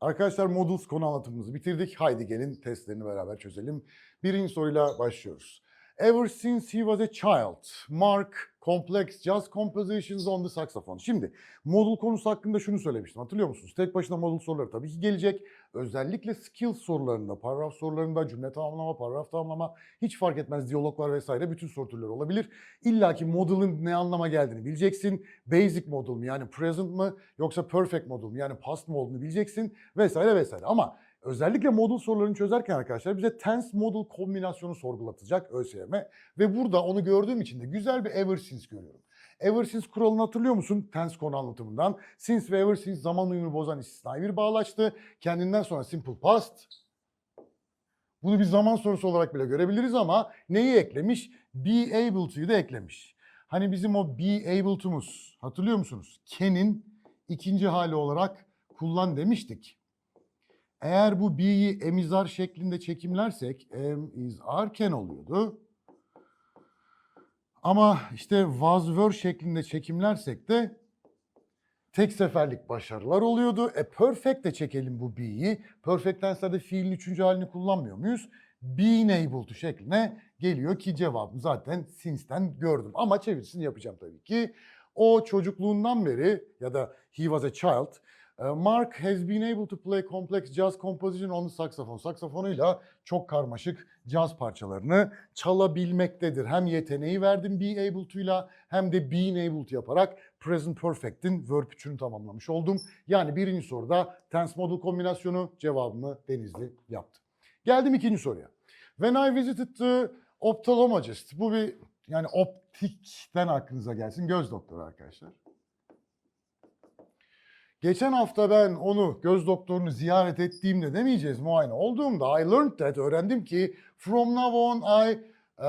Arkadaşlar Models konu anlatımımızı bitirdik. Haydi gelin testlerini beraber çözelim. Birinci soruyla başlıyoruz. Ever since he was a child, Mark complex jazz compositions on the saxophone. Şimdi model konusu hakkında şunu söylemiştim. Hatırlıyor musunuz? Tek başına model soruları tabii ki gelecek. Özellikle skill sorularında, paragraf sorularında, cümle tamamlama, paragraf tamamlama hiç fark etmez. Diyaloglar vesaire bütün soru türleri olabilir. İlla ki model'ın ne anlama geldiğini bileceksin. Basic model mu yani present mı yoksa perfect model mu yani past mı olduğunu bileceksin vesaire vesaire. Ama özellikle model sorularını çözerken arkadaşlar bize tense model kombinasyonu sorgulatacak ÖSYM. Ve burada onu gördüğüm için de güzel bir ever since görüyorum. Ever since kuralını hatırlıyor musun? Tense konu anlatımından. Since ve ever since zaman uyumunu bozan istisnai bir bağlaçtı. Kendinden sonra simple past. Bunu bir zaman sorusu olarak bile görebiliriz ama neyi eklemiş? Be able to'yu da eklemiş. Hani bizim o be able to'muz hatırlıyor musunuz? Can'in ikinci hali olarak kullan demiştik. Eğer bu be'yi emizar şeklinde çekimlersek em is are can oluyordu. Ama işte was were şeklinde çekimlersek de tek seferlik başarılar oluyordu. E perfect de çekelim bu be'yi. Perfect tense'lerde fiilin üçüncü halini kullanmıyor muyuz? Being able şekline geliyor ki cevabım zaten since'ten gördüm. Ama çevirisini yapacağım tabii ki. O çocukluğundan beri ya da he was a child Mark has been able to play complex jazz composition on the saxophone. Saksafonuyla çok karmaşık caz parçalarını çalabilmektedir. Hem yeteneği verdim be able to'yla hem de being able to yaparak present perfect'in verb üçünü tamamlamış oldum. Yani birinci soruda tense model kombinasyonu cevabımı Denizli yaptı. Geldim ikinci soruya. When I visited the ophthalmologist. Bu bir yani optikten aklınıza gelsin. Göz doktoru arkadaşlar. Geçen hafta ben onu göz doktorunu ziyaret ettiğimde demeyeceğiz muayene olduğumda I learned that öğrendim ki from now on I e,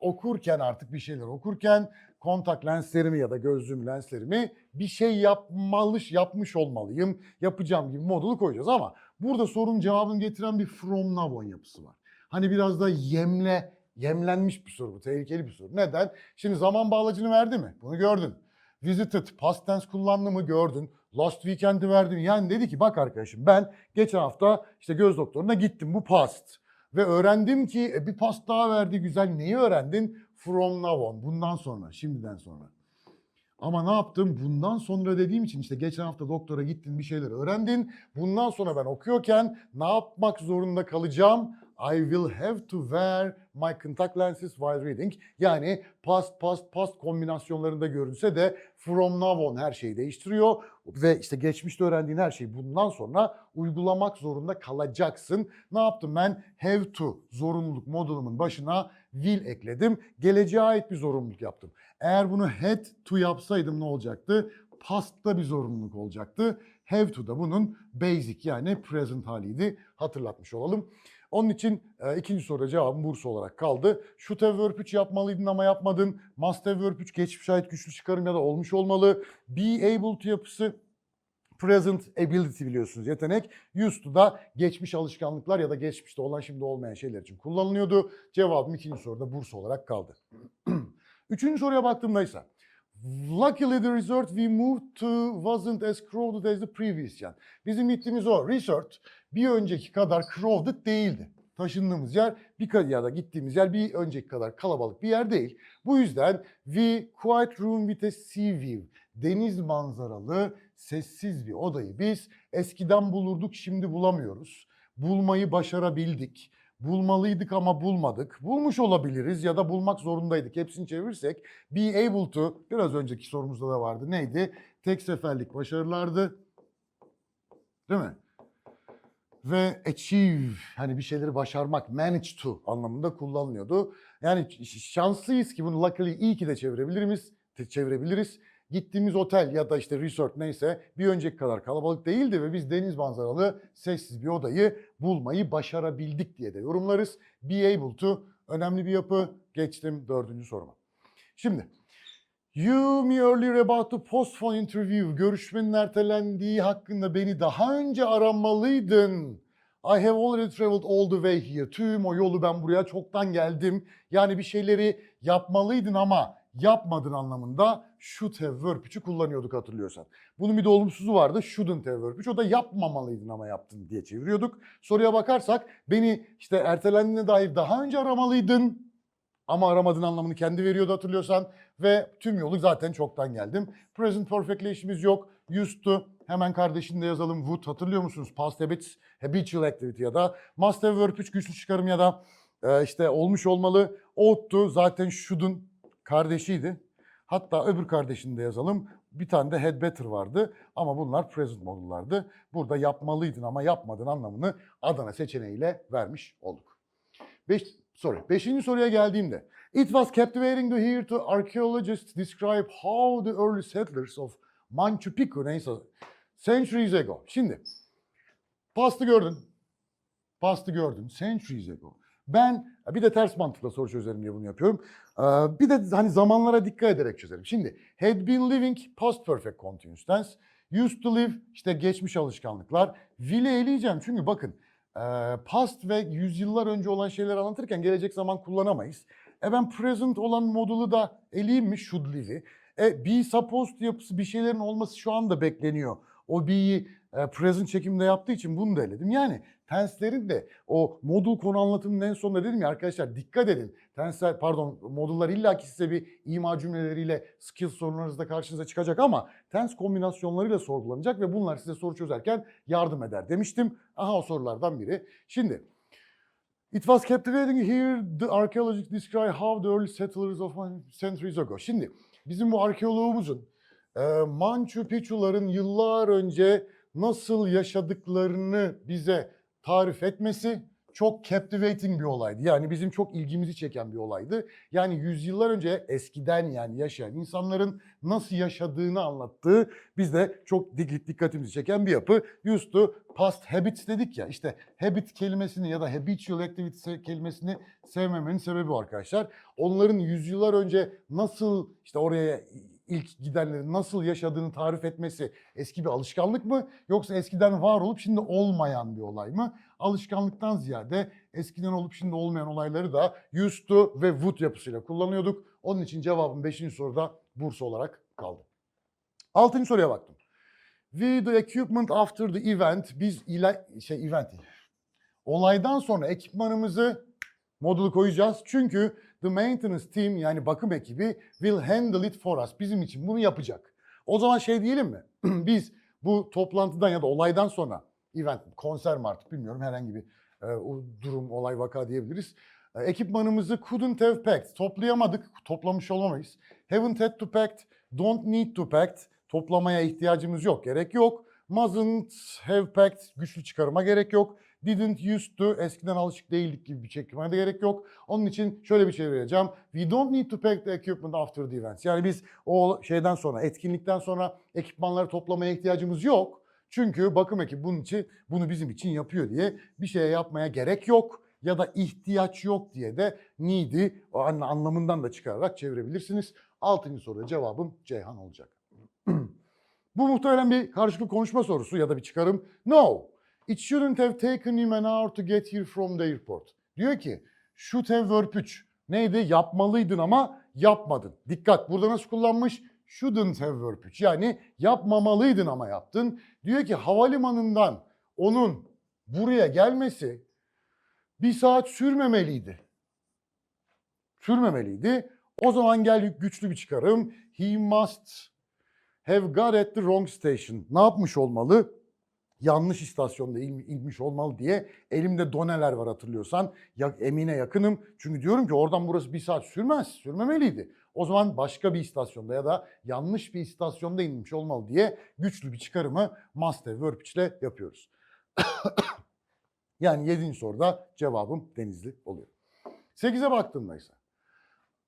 okurken artık bir şeyler okurken kontak lenslerimi ya da gözlüğüm lenslerimi bir şey yapmalış yapmış olmalıyım. Yapacağım gibi modulu koyacağız ama burada sorunun cevabını getiren bir from now on yapısı var. Hani biraz da yemle yemlenmiş bir soru bu. Tehlikeli bir soru. Neden? Şimdi zaman bağlacını verdi mi? Bunu gördün. Visited, past tense kullandı mı gördün. Last weekend'i verdim. Yani dedi ki bak arkadaşım ben geçen hafta işte göz doktoruna gittim. Bu past. Ve öğrendim ki e, bir past daha verdi güzel. Neyi öğrendin? From now on. Bundan sonra. Şimdiden sonra. Ama ne yaptım? Bundan sonra dediğim için işte geçen hafta doktora gittin bir şeyler öğrendin. Bundan sonra ben okuyorken ne yapmak zorunda kalacağım? I will have to wear my contact lenses while reading. Yani past past past kombinasyonlarında görünse de from now on her şeyi değiştiriyor. Ve işte geçmişte öğrendiğin her şeyi bundan sonra uygulamak zorunda kalacaksın. Ne yaptım ben? Have to zorunluluk modunumun başına will ekledim. Geleceğe ait bir zorunluluk yaptım. Eğer bunu had to yapsaydım ne olacaktı? Past'ta bir zorunluluk olacaktı. Have to da bunun basic yani present haliydi. Hatırlatmış olalım. Onun için e, ikinci soruya cevabım Bursa olarak kaldı. Have verb 3 yapmalıydın ama yapmadın. Must have verb 3 geçmiş ait güçlü çıkarım ya da olmuş olmalı. Be able to yapısı present ability biliyorsunuz yetenek. Used to da geçmiş alışkanlıklar ya da geçmişte olan şimdi olmayan şeyler için kullanılıyordu. Cevabım ikinci soruda Bursa olarak kaldı. Üçüncü soruya baktığımda ise Luckily the resort we moved to wasn't as crowded as the previous year. Bizim gittiğimiz o resort bir önceki kadar crowded değildi. Taşındığımız yer bir ya da gittiğimiz yer bir önceki kadar kalabalık bir yer değil. Bu yüzden we quiet room with a sea view. Deniz manzaralı sessiz bir odayı biz eskiden bulurduk şimdi bulamıyoruz. Bulmayı başarabildik. Bulmalıydık ama bulmadık. Bulmuş olabiliriz ya da bulmak zorundaydık. Hepsini çevirirsek be able to biraz önceki sorumuzda da vardı. Neydi? Tek seferlik başarılardı. Değil mi? Ve achieve hani bir şeyleri başarmak, manage to anlamında kullanılıyordu. Yani şanslıyız ki bunu luckily iyi ki de çevirebiliriz. Çevirebiliriz. Gittiğimiz otel ya da işte resort neyse bir önceki kadar kalabalık değildi ve biz deniz manzaralı sessiz bir odayı bulmayı başarabildik diye de yorumlarız. Be able to önemli bir yapı. Geçtim dördüncü soruma. Şimdi You me earlier about the postphone interview. Görüşmenin ertelendiği hakkında beni daha önce aramalıydın. I have already traveled all the way here. Tüm o yolu ben buraya çoktan geldim. Yani bir şeyleri yapmalıydın ama yapmadın anlamında should have verb 3'ü kullanıyorduk hatırlıyorsan. Bunun bir de olumsuzu vardı. Shouldn't have verb 3. O da yapmamalıydın ama yaptın diye çeviriyorduk. Soruya bakarsak beni işte ertelendiğine dair daha önce aramalıydın ama aramadığın anlamını kendi veriyordu hatırlıyorsan. Ve tüm yolu zaten çoktan geldim. Present perfect'le işimiz yok. Used to hemen kardeşinde yazalım. Would hatırlıyor musunuz? Past habits, habitual activity ya da must have verb 3 güçlü çıkarım ya da işte olmuş olmalı. Ought to zaten should'un kardeşiydi. Hatta öbür kardeşini de yazalım. Bir tane de had better vardı ama bunlar present modullardı. Burada yapmalıydın ama yapmadın anlamını Adana seçeneğiyle vermiş olduk. Beş, sorry, beşinci soruya geldiğimde. It was captivating to hear to archaeologists describe how the early settlers of Machu Picchu neyse centuries ago. Şimdi pastı gördün. Pastı gördün. Centuries ago. Ben bir de ters mantıkla soru çözerim diye bunu yapıyorum. Ee, Bir de hani zamanlara dikkat ederek çözerim. Şimdi had been living past perfect continuous tense. Used to live işte geçmiş alışkanlıklar. Will'i eleyeceğim çünkü bakın e, past ve yüzyıllar önce olan şeyleri anlatırken gelecek zaman kullanamayız. E ben present olan modulu da eleyeyim mi should live'i? E be supposed yapısı bir şeylerin olması şu anda bekleniyor. O be'yi e, present çekimde yaptığı için bunu da eledim. Yani tenslerin de o modul konu anlatımının en sonunda dedim ya arkadaşlar dikkat edin. Tensler pardon modullar illaki size bir ima cümleleriyle skill sorunlarınızda karşınıza çıkacak ama tens kombinasyonlarıyla sorgulanacak ve bunlar size soru çözerken yardım eder demiştim. Aha o sorulardan biri. Şimdi It was captivating hear the archaeologists describe how the early settlers of centuries ago. Şimdi bizim bu arkeoloğumuzun e, Manchu Picchu'ların yıllar önce nasıl yaşadıklarını bize tarif etmesi çok captivating bir olaydı. Yani bizim çok ilgimizi çeken bir olaydı. Yani yüzyıllar önce eskiden yani yaşayan insanların nasıl yaşadığını anlattığı bizde çok dik- dikkatimizi çeken bir yapı. Used to past habits dedik ya işte habit kelimesini ya da habitual activity kelimesini sevmemenin sebebi arkadaşlar. Onların yüzyıllar önce nasıl işte oraya ilk gidenlerin nasıl yaşadığını tarif etmesi eski bir alışkanlık mı yoksa eskiden var olup şimdi olmayan bir olay mı? Alışkanlıktan ziyade eskiden olup şimdi olmayan olayları da used to ve would yapısıyla kullanıyorduk. Onun için cevabım 5. soruda Bursa olarak kaldı. 6. soruya baktım. With the equipment after the event biz ila şey event. Olaydan sonra ekipmanımızı modulu koyacağız. Çünkü the maintenance team yani bakım ekibi will handle it for us. Bizim için bunu yapacak. O zaman şey diyelim mi? Biz bu toplantıdan ya da olaydan sonra event, konser mi artık bilmiyorum herhangi bir e, durum, olay, vaka diyebiliriz. E, ekipmanımızı couldn't have packed. Toplayamadık, toplamış olamayız. Haven't had to packed, don't need to packed. Toplamaya ihtiyacımız yok, gerek yok. Mustn't have packed, güçlü çıkarıma gerek yok. Didn't used to, eskiden alışık değildik gibi bir çekmeye de gerek yok. Onun için şöyle bir şey vereceğim. We don't need to pack the equipment after the events. Yani biz o şeyden sonra, etkinlikten sonra ekipmanları toplamaya ihtiyacımız yok. Çünkü bakım ekibi bunun için, bunu bizim için yapıyor diye bir şeye yapmaya gerek yok ya da ihtiyaç yok diye de need'i o an- anlamından da çıkararak çevirebilirsiniz. Altıncı soruya cevabım Ceyhan olacak. Bu muhtemelen bir karşılıklı konuşma sorusu ya da bir çıkarım. No, it shouldn't have taken him an hour to get here from the airport. Diyor ki should have verb 3. Neydi? Yapmalıydın ama yapmadın. Dikkat burada nasıl kullanmış? Shouldn't have verb 3. Yani yapmamalıydın ama yaptın. Diyor ki havalimanından onun buraya gelmesi bir saat sürmemeliydi. Sürmemeliydi. O zaman gel güçlü bir çıkarım. He must have got at the wrong station. Ne yapmış olmalı? Yanlış istasyonda in- inmiş olmalı diye elimde doneler var hatırlıyorsan. Ya, emine yakınım. Çünkü diyorum ki oradan burası bir saat sürmez. Sürmemeliydi. O zaman başka bir istasyonda ya da yanlış bir istasyonda inmiş olmalı diye güçlü bir çıkarımı must have verb ile yapıyoruz. yani 7. soruda cevabım Denizli oluyor. 8'e baktığımda ise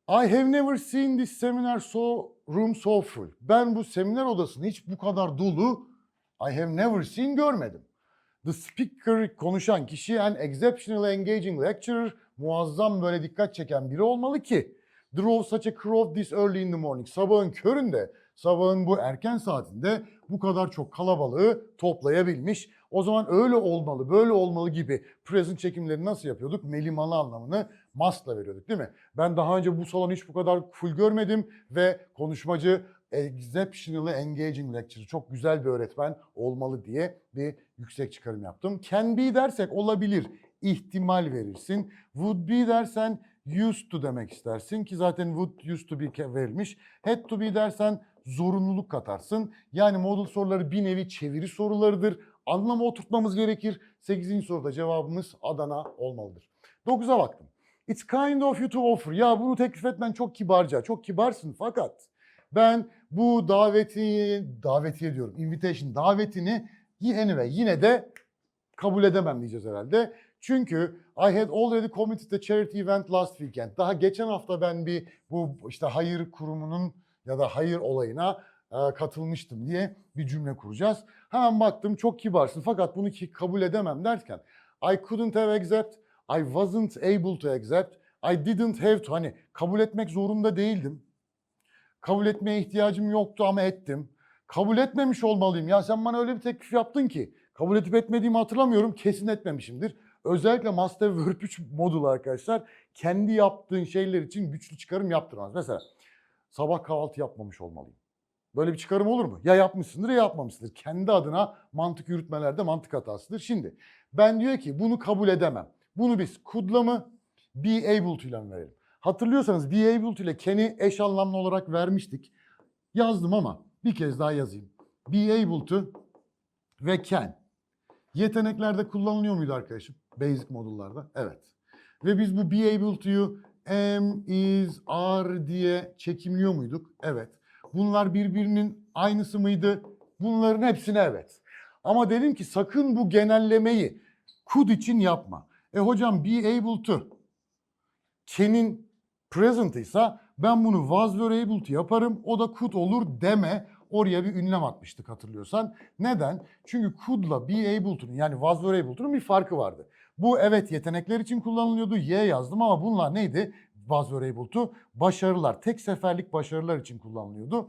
I have never seen this seminar so room so full. Ben bu seminer odasını hiç bu kadar dolu I have never seen görmedim. The speaker konuşan kişi an exceptionally engaging lecturer muazzam böyle dikkat çeken biri olmalı ki drove such a crowd this early in the morning. Sabahın köründe, sabahın bu erken saatinde bu kadar çok kalabalığı toplayabilmiş. O zaman öyle olmalı, böyle olmalı gibi present çekimleri nasıl yapıyorduk? Melimalı anlamını must'la veriyorduk değil mi? Ben daha önce bu salonu hiç bu kadar full görmedim ve konuşmacı exceptionally engaging lecturer çok güzel bir öğretmen olmalı diye bir yüksek çıkarım yaptım. Can be dersek olabilir, ihtimal verirsin. Would be dersen used to demek istersin ki zaten would used to be verilmiş. Had to be dersen zorunluluk katarsın. Yani model soruları bir nevi çeviri sorularıdır. Anlamı oturtmamız gerekir. 8. soruda cevabımız Adana olmalıdır. 9'a baktım. It's kind of you to offer. Ya bunu teklif etmen çok kibarca, çok kibarsın fakat ben bu daveti, davetiye diyorum, invitation davetini anyway yine de kabul edemem diyeceğiz herhalde. Çünkü I had already committed a charity event last weekend. Daha geçen hafta ben bir bu işte hayır kurumunun ya da hayır olayına e, katılmıştım diye bir cümle kuracağız. Hemen baktım çok kibarsın fakat bunu ki kabul edemem derken I couldn't have accept, I wasn't able to accept, I didn't have to. Hani kabul etmek zorunda değildim. Kabul etmeye ihtiyacım yoktu ama ettim. Kabul etmemiş olmalıyım. Ya sen bana öyle bir teklif yaptın ki kabul edip etmediğimi hatırlamıyorum. Kesin etmemişimdir. Özellikle Master Verb 3 modulu arkadaşlar kendi yaptığın şeyler için güçlü çıkarım yaptırmaz. Mesela sabah kahvaltı yapmamış olmalıyım. Böyle bir çıkarım olur mu? Ya yapmışsındır ya yapmamışsındır. Kendi adına mantık yürütmelerde mantık hatasıdır. Şimdi ben diyor ki bunu kabul edemem. Bunu biz could'la mı be able to ile mi verelim? Hatırlıyorsanız be able to ile can'i eş anlamlı olarak vermiştik. Yazdım ama bir kez daha yazayım. Be able to ve can. Yeteneklerde kullanılıyor muydu arkadaşım? Basic modullarda. Evet. Ve biz bu be able to'yu am, is, are diye çekimliyor muyduk? Evet. Bunlar birbirinin aynısı mıydı? Bunların hepsine evet. Ama dedim ki sakın bu genellemeyi could için yapma. E hocam be able to can'in present ise ben bunu was were able to yaparım. O da could olur deme. Oraya bir ünlem atmıştık hatırlıyorsan. Neden? Çünkü could'la be able yani was were able to'nun bir farkı vardı. Bu evet yetenekler için kullanılıyordu. Y yazdım ama bunlar neydi? Was were able to başarılar. Tek seferlik başarılar için kullanılıyordu.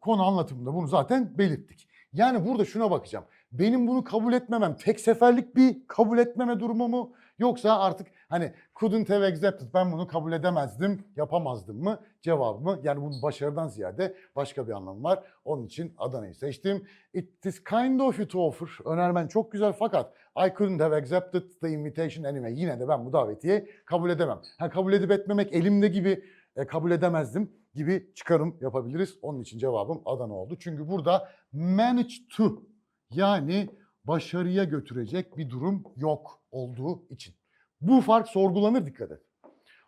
Konu anlatımında bunu zaten belirttik. Yani burada şuna bakacağım. Benim bunu kabul etmemem tek seferlik bir kabul etmeme durumu mu? Yoksa artık hani couldn't have accepted ben bunu kabul edemezdim, yapamazdım mı? Cevabımı yani bunun başarıdan ziyade başka bir anlamı var. Onun için Adana'yı seçtim. It is kind of you to offer. Önermen çok güzel fakat I couldn't have accepted the invitation anyway. Yine de ben bu davetiye kabul edemem. Ha, kabul edip etmemek elimde gibi e, kabul edemezdim gibi çıkarım yapabiliriz. Onun için cevabım Adana oldu. Çünkü burada manage to yani başarıya götürecek bir durum yok olduğu için. Bu fark sorgulanır dikkat et.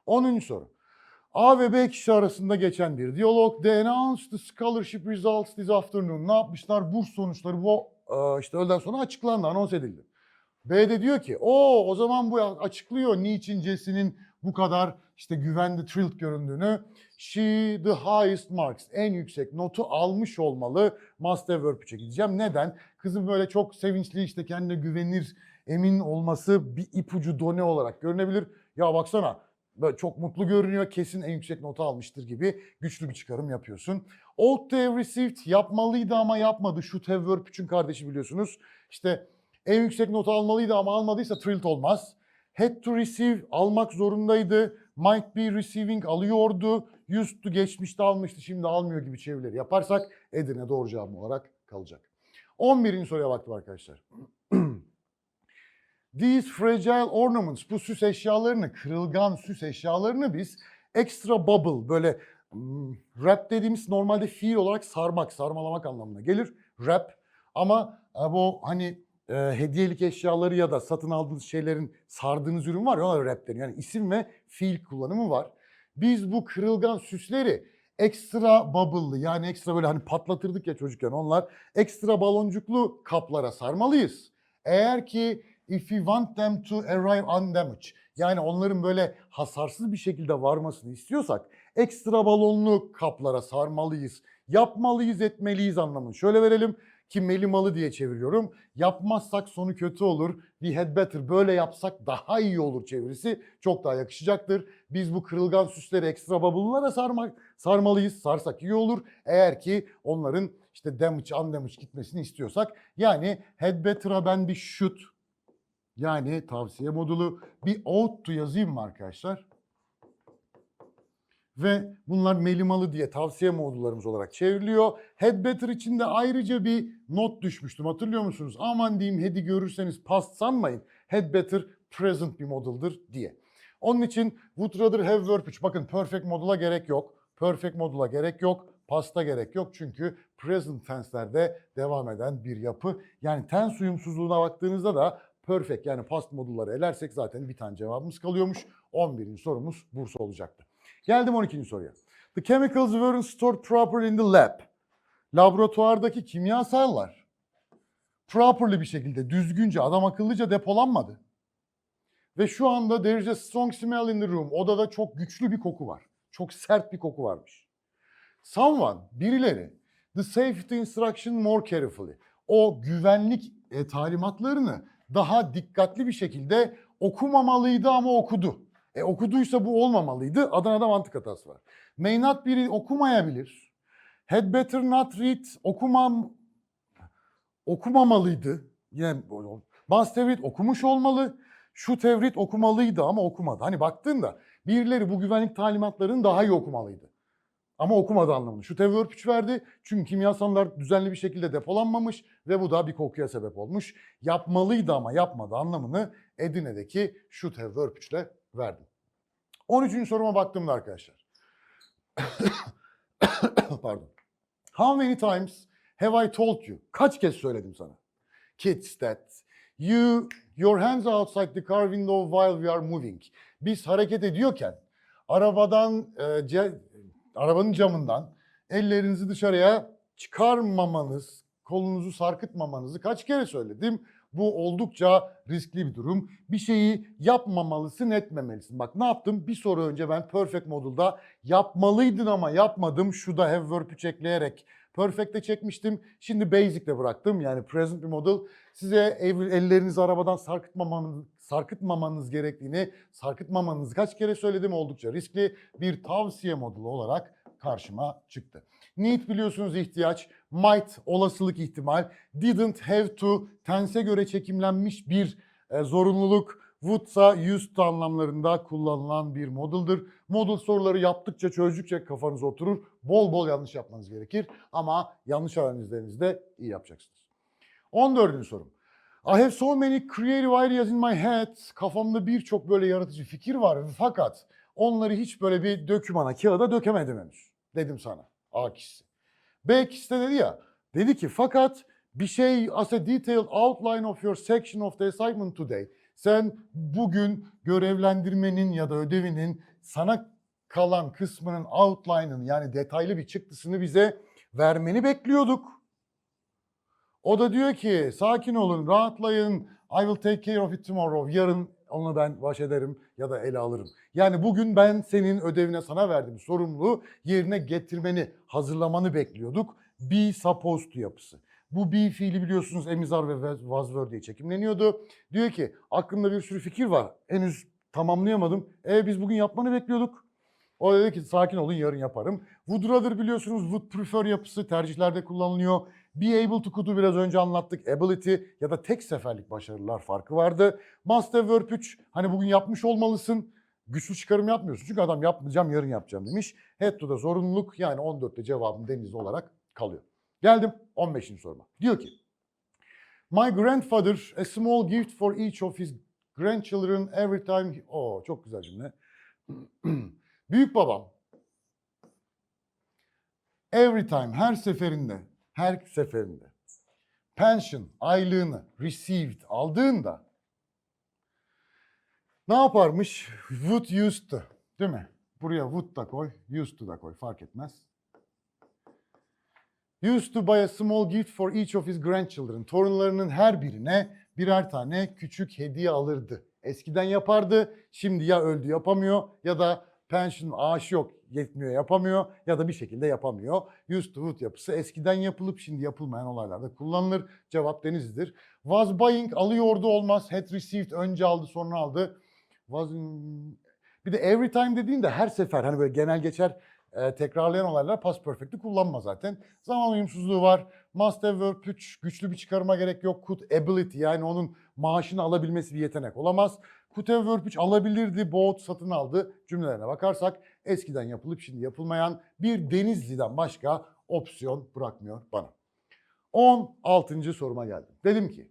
10. soru. A ve B kişi arasında geçen bir diyalog. They announced the scholarship results this afternoon. Ne yapmışlar? Burs sonuçları bu e, işte öğleden sonra açıklandı, anons edildi. B de diyor ki o o zaman bu açıklıyor niçin Jesse'nin bu kadar işte güvende thrilled göründüğünü. She the highest marks en yüksek notu almış olmalı. Must have verb 3'e gideceğim. Neden? Kızım böyle çok sevinçli işte kendine güvenir emin olması bir ipucu done olarak görünebilir. Ya baksana böyle çok mutlu görünüyor kesin en yüksek notu almıştır gibi güçlü bir çıkarım yapıyorsun. Ought to have received yapmalıydı ama yapmadı. Should have verb 3'ün kardeşi biliyorsunuz. İşte en yüksek notu almalıydı ama almadıysa thrilled olmaz. Had to receive almak zorundaydı. Might be receiving alıyordu. Used to geçmişte almıştı şimdi almıyor gibi çevirileri yaparsak Edirne doğru cevabım olarak kalacak. 11. soruya baktım arkadaşlar. These fragile ornaments, bu süs eşyalarını, kırılgan süs eşyalarını biz extra bubble, böyle hmm, wrap dediğimiz normalde fiil olarak sarmak, sarmalamak anlamına gelir. Wrap ama e, bu hani e, hediyelik eşyaları ya da satın aldığınız şeylerin sardığınız ürün var ya ona wrap deniyor. Yani isim ve fiil kullanımı var. Biz bu kırılgan süsleri ekstra bubble'lı yani ekstra böyle hani patlatırdık ya çocukken onlar ekstra baloncuklu kaplara sarmalıyız. Eğer ki if we want them to arrive undamaged yani onların böyle hasarsız bir şekilde varmasını istiyorsak ekstra balonlu kaplara sarmalıyız. Yapmalıyız, etmeliyiz anlamını. Şöyle verelim ki melimalı diye çeviriyorum. Yapmazsak sonu kötü olur. We had better. Böyle yapsak daha iyi olur çevirisi. Çok daha yakışacaktır. Biz bu kırılgan süsleri ekstra bubble'lara sarmak, sarmalıyız. Sarsak iyi olur. Eğer ki onların işte damage, undamage gitmesini istiyorsak. Yani had better'a ben bir should Yani tavsiye modulu. Bir ought to yazayım mı arkadaşlar? Ve bunlar melimalı diye tavsiye modullarımız olarak çevriliyor. Had better için de ayrıca bir not düşmüştüm. Hatırlıyor musunuz? Aman diyeyim had'i görürseniz past sanmayın. Had better present bir moduldur diye. Onun için would rather have verb 3. Bakın perfect modula gerek yok. Perfect modula gerek yok. Past'a gerek yok. Çünkü present tense'lerde devam eden bir yapı. Yani tense uyumsuzluğuna baktığınızda da perfect yani past modulları elersek zaten bir tane cevabımız kalıyormuş. 11. sorumuz Bursa olacaktı. Geldim 12. soruya. The chemicals weren't stored properly in the lab. Laboratuvardaki kimyasallar properly bir şekilde, düzgünce, adam akıllıca depolanmadı. Ve şu anda there is a strong smell in the room. Odada çok güçlü bir koku var. Çok sert bir koku varmış. Someone, birileri, the safety instruction more carefully. O güvenlik e, talimatlarını daha dikkatli bir şekilde okumamalıydı ama okudu. E okuduysa bu olmamalıydı. Adana'da mantık hatası var. May not biri okumayabilir. Had better not read okumam okumamalıydı. Must have read okumuş olmalı. Şu tevrit okumalıydı ama okumadı. Hani baktığında birileri bu güvenlik talimatlarını daha iyi okumalıydı. Ama okumadı anlamını. Şu tevrit 3 verdi. Çünkü kimyasallar düzenli bir şekilde depolanmamış ve bu da bir kokuya sebep olmuş. Yapmalıydı ama yapmadı anlamını Edirne'deki şu 3 ile verdim. 13. soruma baktığımda arkadaşlar. Pardon. How many times have I told you? Kaç kez söyledim sana? Kids that you your hands are outside the car window while we are moving. Biz hareket ediyorken arabadan e, ce- arabanın camından ellerinizi dışarıya çıkarmamanız, kolunuzu sarkıtmamanızı kaç kere söyledim? Bu oldukça riskli bir durum. Bir şeyi yapmamalısın, etmemelisin. Bak ne yaptım? Bir soru önce ben perfect modulda yapmalıydın ama yapmadım. Şu da have verb 3 perfect'e çekmiştim. Şimdi basic'te bıraktım. Yani present bir model. Size ellerinizi arabadan sarkıtmamanız, sarkıtmamanız gerektiğini, sarkıtmamanızı kaç kere söyledim oldukça riskli bir tavsiye modulu olarak karşıma çıktı. Need biliyorsunuz ihtiyaç, might olasılık ihtimal, didn't have to tense göre çekimlenmiş bir e, zorunluluk, used to anlamlarında kullanılan bir model'dır. Model soruları yaptıkça çözdükçe kafanız oturur. Bol bol yanlış yapmanız gerekir ama yanlış analizlerinizde iyi yapacaksınız. 14. sorum. I have so many creative ideas in my head. Kafamda birçok böyle yaratıcı fikir var fakat onları hiç böyle bir dökümana, kağıda dökemedim henüz. Dedim sana A kişisi. B kişisi de dedi ya, dedi ki fakat bir şey as a detailed outline of your section of the assignment today. Sen bugün görevlendirmenin ya da ödevinin sana kalan kısmının outline'ını yani detaylı bir çıktısını bize vermeni bekliyorduk. O da diyor ki sakin olun, rahatlayın. I will take care of it tomorrow. Yarın onu ben baş ederim ya da ele alırım. Yani bugün ben senin ödevine sana verdiğim sorumluluğu yerine getirmeni, hazırlamanı bekliyorduk. Be supposed yapısı. Bu be fiili biliyorsunuz emizar ve were diye çekimleniyordu. Diyor ki aklımda bir sürü fikir var. Henüz tamamlayamadım. E biz bugün yapmanı bekliyorduk. O dedi ki sakin olun yarın yaparım. Would rather biliyorsunuz would prefer yapısı tercihlerde kullanılıyor. Be able to could'u biraz önce anlattık. Ability ya da tek seferlik başarılar farkı vardı. Must have verb 3 hani bugün yapmış olmalısın. Güçlü çıkarım yapmıyorsun. Çünkü adam yapmayacağım yarın yapacağım demiş. Had to da zorunluluk yani 14'te cevabım denizli olarak kalıyor. Geldim 15. soruma. Diyor ki My grandfather a small gift for each of his grandchildren every time. he- Oo çok güzel cümle. Büyük babam every time her seferinde her seferinde pension aylığını received aldığında ne yaparmış? Would used to değil mi? Buraya would da koy, used to da koy fark etmez. Used to buy a small gift for each of his grandchildren. Torunlarının her birine birer tane küçük hediye alırdı. Eskiden yapardı, şimdi ya öldü yapamıyor ya da pension ağaç yok yetmiyor yapamıyor ya da bir şekilde yapamıyor. Used to would yapısı eskiden yapılıp şimdi yapılmayan olaylarda kullanılır. Cevap denizlidir. Was buying alıyordu olmaz. Had received önce aldı sonra aldı. Was bir de every time dediğinde her sefer hani böyle genel geçer e, tekrarlayan olaylar past perfect'i kullanma zaten. Zaman uyumsuzluğu var. Must have verb 3 güçlü bir çıkarıma gerek yok. Could ability yani onun maaşını alabilmesi bir yetenek olamaz. Could have verb 3 alabilirdi, bought satın aldı cümlelerine bakarsak eskiden yapılıp şimdi yapılmayan bir Denizli'den başka opsiyon bırakmıyor bana. 16. soruma geldim. Dedim ki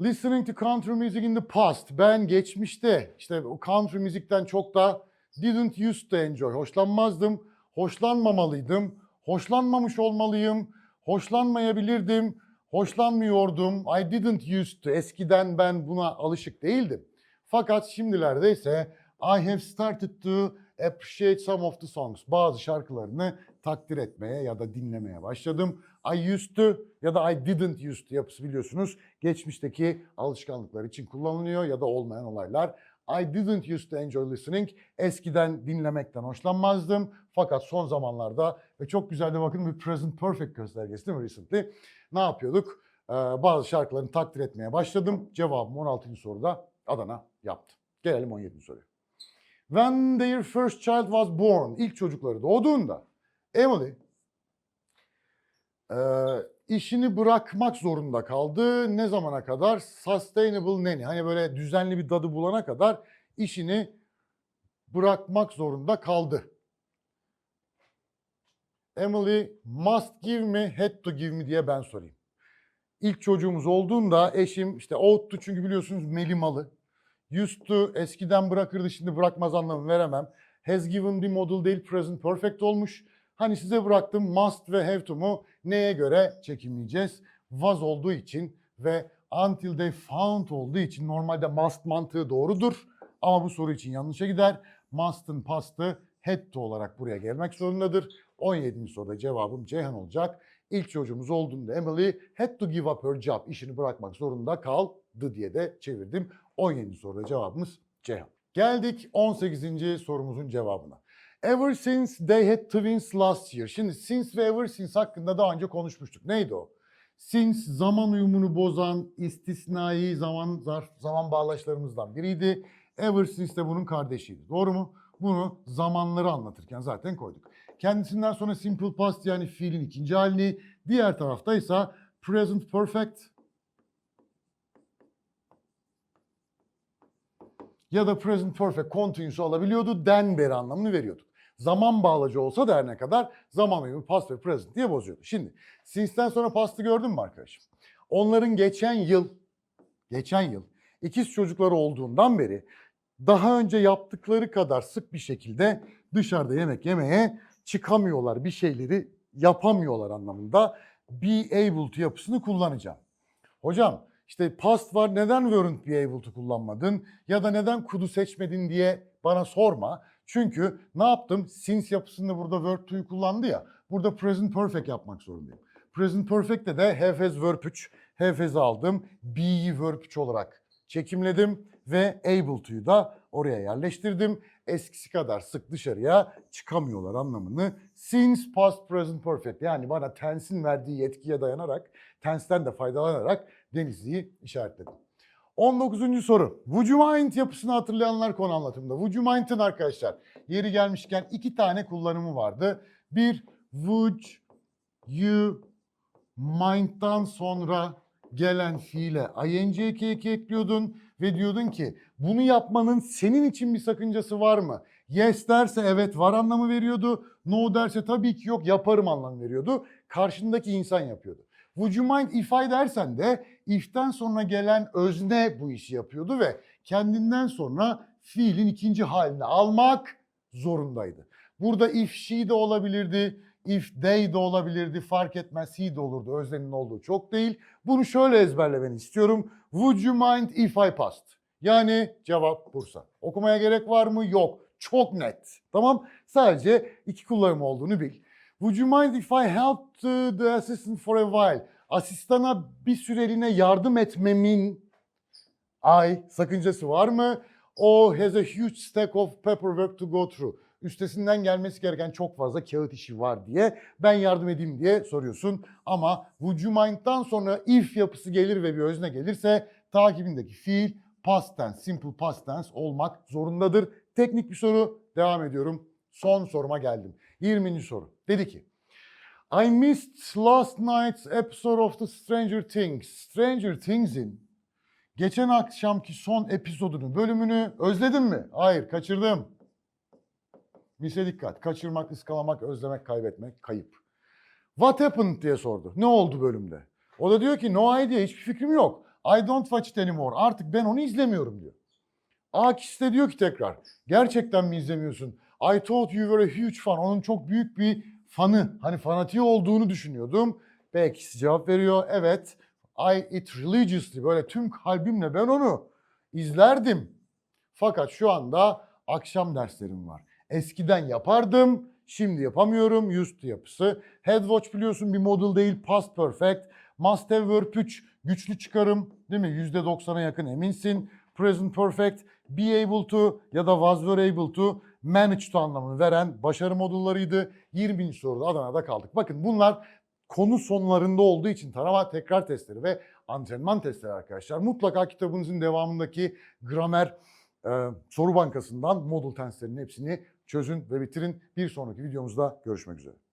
Listening to country music in the past. Ben geçmişte işte o country müzikten çok da didn't used to enjoy. Hoşlanmazdım, hoşlanmamalıydım, hoşlanmamış olmalıyım, hoşlanmayabilirdim, hoşlanmıyordum. I didn't used to. Eskiden ben buna alışık değildim. Fakat şimdilerde ise I have started to appreciate some of the songs. Bazı şarkılarını takdir etmeye ya da dinlemeye başladım. I used to ya da I didn't used to yapısı biliyorsunuz. Geçmişteki alışkanlıklar için kullanılıyor ya da olmayan olaylar. I didn't used to enjoy listening. Eskiden dinlemekten hoşlanmazdım. Fakat son zamanlarda ve çok güzel de bakın bir present perfect göstergesi değil mi recently? Ne yapıyorduk? Ee, bazı şarkılarını takdir etmeye başladım. Cevabım 16. soruda Adana yaptı. Gelelim 17. soruya. When their first child was born, ilk çocukları doğduğunda Emily e, işini bırakmak zorunda kaldı. Ne zamana kadar? Sustainable nanny. Hani böyle düzenli bir dadı bulana kadar işini bırakmak zorunda kaldı. Emily must give me, had to give me diye ben sorayım. İlk çocuğumuz olduğunda eşim işte ought to çünkü biliyorsunuz melimalı. Used to eskiden bırakırdı şimdi bırakmaz anlamı veremem. Has given the model değil present perfect olmuş. Hani size bıraktım must ve have to mu neye göre çekimleyeceğiz? Was olduğu için ve until they found olduğu için normalde must mantığı doğrudur. Ama bu soru için yanlışa gider. Must'ın pastı had to olarak buraya gelmek zorundadır. 17. soruda cevabım Ceyhan olacak. İlk çocuğumuz olduğunda Emily had to give up her job. İşini bırakmak zorunda kaldı diye de çevirdim. 17. soruda cevabımız Ceyhan. Geldik 18. sorumuzun cevabına. Ever since they had twins last year. Şimdi since ve ever since hakkında daha önce konuşmuştuk. Neydi o? Since zaman uyumunu bozan istisnai zaman zarf zaman bağlaçlarımızdan biriydi. Ever since de bunun kardeşiydi. Doğru mu? Bunu zamanları anlatırken zaten koyduk. Kendisinden sonra simple past yani fiilin ikinci halini, diğer tarafta ise present perfect ya da present perfect continuous alabiliyordu. Den beri anlamını veriyordu. Zaman bağlacı olsa da her ne kadar zaman uyumu past ve present diye bozuyordu. Şimdi since'ten sonra past'ı gördün mü arkadaşım? Onların geçen yıl, geçen yıl ikiz çocukları olduğundan beri daha önce yaptıkları kadar sık bir şekilde dışarıda yemek yemeye çıkamıyorlar. Bir şeyleri yapamıyorlar anlamında be able to yapısını kullanacağım. Hocam işte past var neden weren't be able to kullanmadın ya da neden could'u seçmedin diye bana sorma. Çünkü ne yaptım? Since yapısında burada verb to'yu kullandı ya. Burada present perfect yapmak zorundayım. Present perfect'te de have has verb 3, have has'ı aldım. Be'yi verb 3 olarak çekimledim ve able to'yu da oraya yerleştirdim. Eskisi kadar sık dışarıya çıkamıyorlar anlamını. Since past present perfect yani bana tense'in verdiği yetkiye dayanarak, tense'ten de faydalanarak Denizli'yi işaretledim. 19. soru. Would you mind yapısını hatırlayanlar konu anlatımında. Mind'ın arkadaşlar yeri gelmişken iki tane kullanımı vardı. Bir would you mind'dan sonra gelen fiile ing eki ekliyordun ve diyordun ki bunu yapmanın senin için bir sakıncası var mı? Yes derse evet var anlamı veriyordu. No derse tabii ki yok yaparım anlamı veriyordu. Karşındaki insan yapıyordu. Would you mind if I dersen de if'ten sonra gelen özne bu işi yapıyordu ve kendinden sonra fiilin ikinci halini almak zorundaydı. Burada if she de olabilirdi, if they de olabilirdi fark etmez he de olurdu öznenin olduğu çok değil. Bunu şöyle ezberlemeni istiyorum. Would you mind if I passed? Yani cevap Bursa. Okumaya gerek var mı? Yok. Çok net. Tamam. Sadece iki kullanım olduğunu bil. Would you mind if I helped uh, the assistant for a while? Asistana bir süreliğine yardım etmemin ay sakıncası var mı? O has a huge stack of paperwork to go through. Üstesinden gelmesi gereken çok fazla kağıt işi var diye ben yardım edeyim diye soruyorsun. Ama would you mind'dan sonra if yapısı gelir ve bir özne gelirse takibindeki fiil past tense, simple past tense olmak zorundadır. Teknik bir soru. Devam ediyorum. Son soruma geldim. 20. soru. Dedi ki I missed last night's episode of the Stranger Things. Stranger Things'in Geçen akşamki son episodunu, bölümünü özledin mi? Hayır, kaçırdım. Mise dikkat. Kaçırmak, ıskalamak, özlemek, kaybetmek, kayıp. What happened diye sordu. Ne oldu bölümde? O da diyor ki no idea, hiçbir fikrim yok. I don't watch it anymore. Artık ben onu izlemiyorum diyor. Akis de diyor ki tekrar, gerçekten mi izlemiyorsun? I thought you were a huge fan. Onun çok büyük bir fanı, hani fanatiği olduğunu düşünüyordum. Belki cevap veriyor, evet. I it religiously, böyle tüm kalbimle ben onu izlerdim. Fakat şu anda akşam derslerim var. Eskiden yapardım, şimdi yapamıyorum. Used yapısı. Headwatch biliyorsun bir model değil, past perfect. Must have verb 3, güçlü çıkarım değil mi? %90'a yakın eminsin. Present perfect, be able to ya da was were able to manage to anlamını veren başarı modullarıydı. 20. soruda Adana'da kaldık. Bakın bunlar konu sonlarında olduğu için tarama tekrar testleri ve antrenman testleri arkadaşlar. Mutlaka kitabınızın devamındaki gramer e, soru bankasından model testlerinin hepsini çözün ve bitirin. Bir sonraki videomuzda görüşmek üzere.